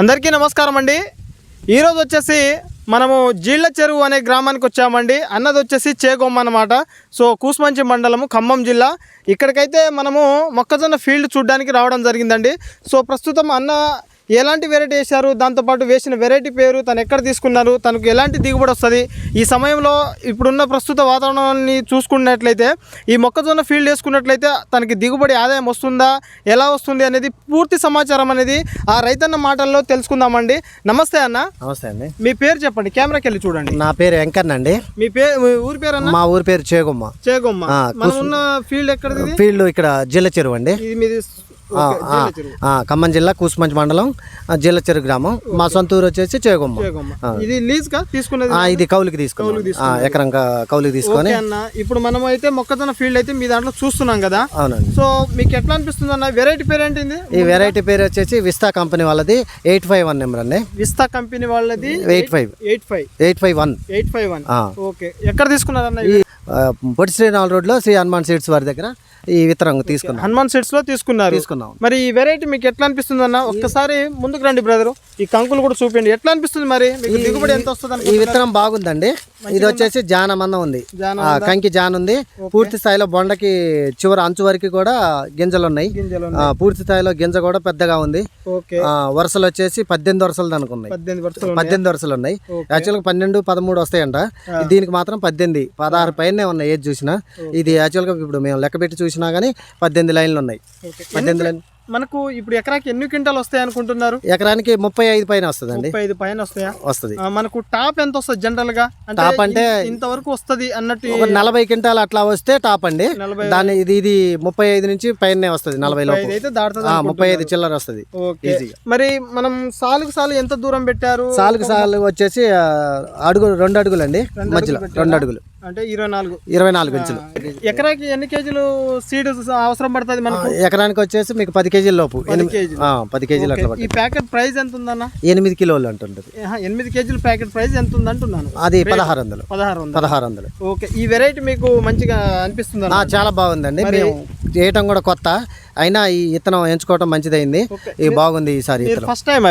అందరికీ నమస్కారం అండి. ఈరోజు వచ్చేసి మనము జీళ్ళ చెరువు అనే గ్రామానికి వచ్చామండి. అన్నది వచ్చేసి చేగొమ్మ అనమాట సో కూసుమంచి మండలము ఖమ్మం జిల్లా. ఇక్కడికైతే మనము మొక్కజొన్న ఫీల్డ్ చూడడానికి రావడం జరిగిందండి. సో ప్రస్తుతం అన్న ఎలాంటి వెరైటీ వేశారు? దాంతోపాటు వేసిన వెరైటీ పేరు తను ఎక్కడ తీసుకున్నారు? తనకు ఎలాంటి దిగుబడి వస్తుంది? ఈ సమయంలో ఇప్పుడున్న ప్రస్తుత వాతావరణాన్ని చూసుకున్నట్లయితే ఈ మొక్కజొన్న ఫీల్డ్ వేసుకున్నట్లయితే తనకి దిగుబడి ఆదాయం వస్తుందా? ఎలా వస్తుంది అనేది పూర్తి సమాచారం అనేది ఆ రైతన్న మాటల్లో తెలుసుకుందామండి. నమస్తే అన్న. నమస్తే అండి. మీ పేరు చెప్పండి. కెమెరాకి వెళ్ళి చూడండి. నా పేరు వెంకన్న అండి. మీ పేరు మీ ఊరి పేరు అన్న? మా ఊరి పేరు చేగుమ్మ. చేగొమ్మ. ఉన్న ఫీల్డ్ ఎక్కడిది? ఇది? ఫీల్డ్ ఇక్కడ జిల్ల చెరువు అండి. ఇది మీది ఖమ్మం జిల్లా కూసుమంచి మండలం చెరువు గ్రామం. మా సొంత ఊరు వచ్చేసి చేగుమ్మ. ఇది లీజ్ ఆ, ఇది కౌలుకి తీసుకున్నాం. ఎకరం కౌలుకి తీసుకొని. అన్న. ఇప్పుడు మనం అయితే మొక్కజొన్న ఫీల్డ్ అయితే మీ దాంట్లో చూస్తున్నాం కదా. అవునండి. సో మీకు ఎట్లా అనిపిస్తుంది అన్న? వెరైటీ పేరు ఏంటిది? ఈ వెరైటీ పేరు వచ్చేసి విస్తా కంపెనీ వాళ్ళది. ఎయిట్ ఫైవ్ వన్ నెంబర్ అండి. విస్తా కంపెనీ వాళ్ళది eight five eight five eight five one eight five one. Okay. ఎక్కడ తీసుకున్నారన్న ఈ ఆ, పొట్టి శ్రీరాముల రోడ్లో శ్రీ హనుమాన్ సీడ్స్ వారి దగ్గర ఈ విత్తనం తీసుకున్నాం. హనుమాన్ సెట్స్లో తీసుకున్నారు. తీసుకున్నాం. మరి ఈ వెరైటీ మీకు ఎట్లా అనిపిస్తుంది అన్న ఒక్కసారి ముందుకు రండి బ్రదర్. ఈ కంకులు కూడా చూపించండి. ఎట్లా అనిపిస్తుంది మరి? మీకు దిగుబడి ఎంత వస్తుంది ఈ విత్తనం బాగుందండి. ఇది వచ్చేసి జాన మందం ఉంది. కంకి జాన్ ఉంది. పూర్తి స్థాయిలో బొండకి చివరి అంచు వరకు కూడా గింజలు ఉన్నాయి. పూర్తి స్థాయిలో గింజ కూడా పెద్దగా ఉంది. వరుసలు వచ్చేసి పద్దెనిమిది వరుసలు అనుకున్నాయి పద్దెనిమిది వరుసలు ఉన్నాయి? యాక్చువల్గా పన్నెండు పదమూడు వస్తాయంట. దీనికి మాత్రం పద్దెనిమిది పదహారు పైనే ఉన్నాయి ఏది చూసినా. ఇది యాక్చువల్గా ఇప్పుడు మేము లెక్క పెట్టి చూసినా కానీ పద్దెనిమిది లైన్లు ఉన్నాయి. పద్దెనిమిది లైన్ మనకు ఇప్పుడు ఎకరాకి ఎన్ని క్వింటాలు వస్తాయి అనుకుంటున్నారు? ఎకరానికి ముప్పై ఐదు పైన వస్తుందండి. ముప్పై ఐదు పైన వస్తాయా? వస్తుంది. మనకు టాప్ ఎంత వస్తుంది జనరల్గా టాప్ అంటే ఇంతవరకు వస్తది అన్నట్టు నలభై క్వింటాలు అట్లా వస్తే టాప్ అండి. దాని ఇది ఇది ముప్పై ఐదు నుంచి పైనే వస్తుంది నలభై అయితే దాటుతుంది ఆ, ముప్పై ఐదు చిల్లర వస్తుంది. మరి మనం సాలుకు సాలు ఎంత దూరం పెట్టారు? సాలుకు సాలు వచ్చేసి అడుగు రెండు అడుగులు అండి మధ్యలో రెండు అడుగులు. అంటే ఇరవై నాలుగు. ఇరవై నాలుగు ఇంచులు. ఎకరాకి ఎన్ని కేజీలు సీడ్ అవసరం పడుతుంది మనకు? ఎకరానికి వచ్చేసి మీకు పది కేజీల లోపు. పది కేజీలు. అట్లా ఈ ప్యాకెట్ ప్రైస్ ఎంత ఉందన్న. ఎనిమిది కిలోలు అంటుంటది. ఎనిమిది కేజీల ప్యాకెట్ ప్రైస్ ఎంత ఉంది అంటున్నాను అది పదహారు వందలు పదహారు వందలు పదహారు వందలు ఓకే. ఈ వెరైటీ మీకు మంచిగా అనిపిస్తుంది చాలా బాగుందండి. మేము చేయటం కూడా కొత్త. అయినా ఈ ఇత్తనం ఎంచుకోవటం మంచిదైంది. ఇది బాగుంది ఈసారి ఫస్ట్ టైం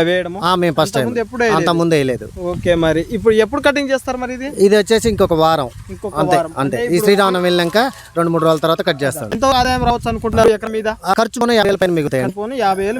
మేము ఫస్ట్ టైం ఎప్పుడు అంత ముందే వేయలేదు. ఓకే మరి. ఇప్పుడు ఎప్పుడు కటింగ్ చేస్తారు మరి ఇది? ఇది వచ్చేసి ఇంకొక వారం. అంతే అంతే. ఈ శ్రీరామనవమి వెళ్ళాక రెండు మూడు రోజుల తర్వాత కట్ చేస్తాం ఎంతో ఆదాయం రావచ్చు అనుకుంటున్నారు మీద? ఖర్చు యాభై వేల పైన మిగుతాయండి పోనీ యాభై వేలు.